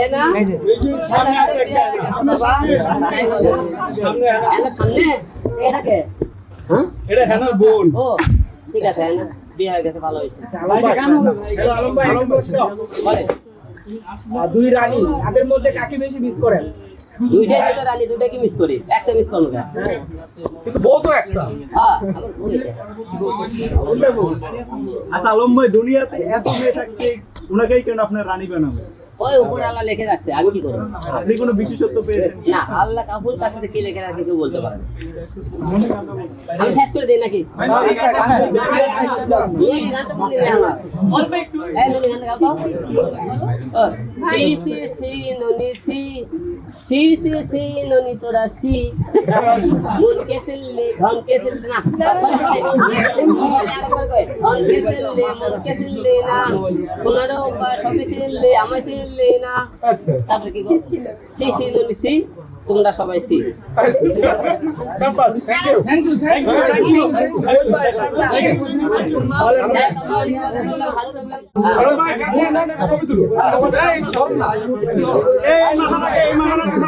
হেনা? আমরা হ্যাঁ। ঠিক আছে হেনা। বিয়ে হয়ে গেছে ভালো হয়েছে। একটা দুই রানী তাদের মধ্যে কাকে বেশি মিস করেন দুইটাই যেটা রানি দুইটা কি মিস করি একটা মিস করব কিন্তু বউ তো একটা হ্যাঁ আমার বউ এটা। আচ্ছা আলম ভাই দুনিয়াতে এত মেয়ে থাকতে ওনাকেই কেন আপনার রানী বানাবে ওই উপরে আল্লাহ লিখে রাখছে আমি কি করব আপনি কোনো বিশেষত্ব পেয়েছেন না আল্লাহ কাপুর কার সাথে কি লিখে রাখে কেউ বলতে পারে আমি শেষ করে দিই নাকি গানটা মনে নেই আমার তো। ও, সি সি সি নুনি সি সি সি সি নুনি তোরা সি মন কে সিল্লে ধন কে সিল্লে না বলে বলে আর করে কই ধন কে সিল্লে মন কে সিল্লে না। সোনারও বা সবে সিল্লে আমায় সিল্লে না। আচ্ছা। তারপরে কি ছিল। সি সি নুনি সি তোমরা সবাই ঠিক ভালো লাগলাম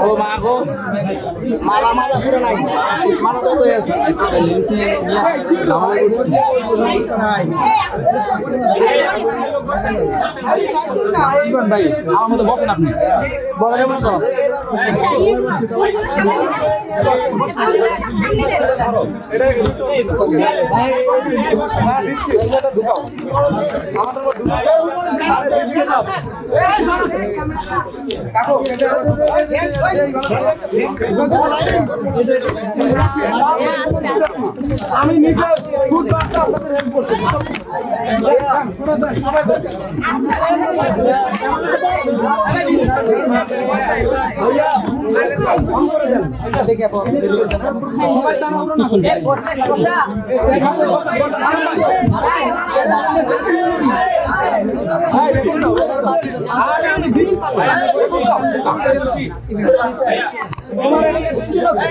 ও মা গো মালা মালা পুরো নাই মালা তো আছে ভাই আমার মতো বসেন আপনি বসে বসো এটা দিচ্ছি আমাদের আমি নিজে ফুটপাথটা আপনাদের হেল্প করতেছি। সবাই তাড়াহুড়ো না করবেন। এই, বসেন, বসেন, বসেন, আরাম ভাই। ভাই, রেকর্ড দাও, রেকর্ড দাও। আরে আমি দিন রেকর্ড দাও। তোমার এটা টেনশন আছে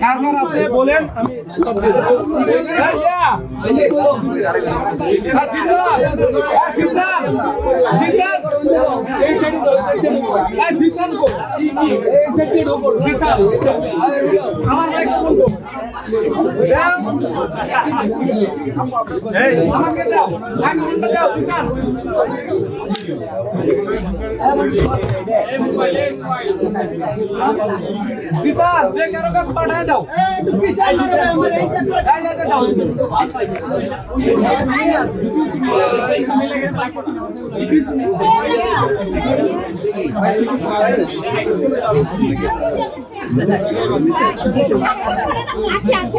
কার কার আছে বলেন আমি। আমার মাইক্রোফোন। এই, আমাকে দাও মাইক্রোফোনটা দাও জিসান জিসান যে কারও কাছে পাঠায় দাও। আছে আছে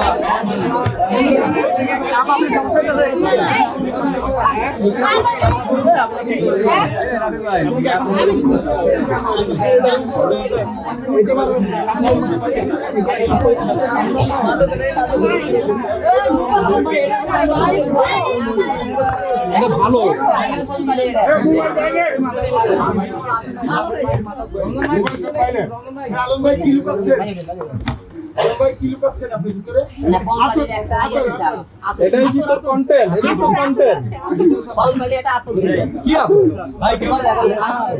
ভালো। আলম ভাই কি লুকাচ্ছেন? ভাই এটাই কি তো কন্টেন্ট এটাই তো কন্টেন্ট দিতাম কি দেখাবো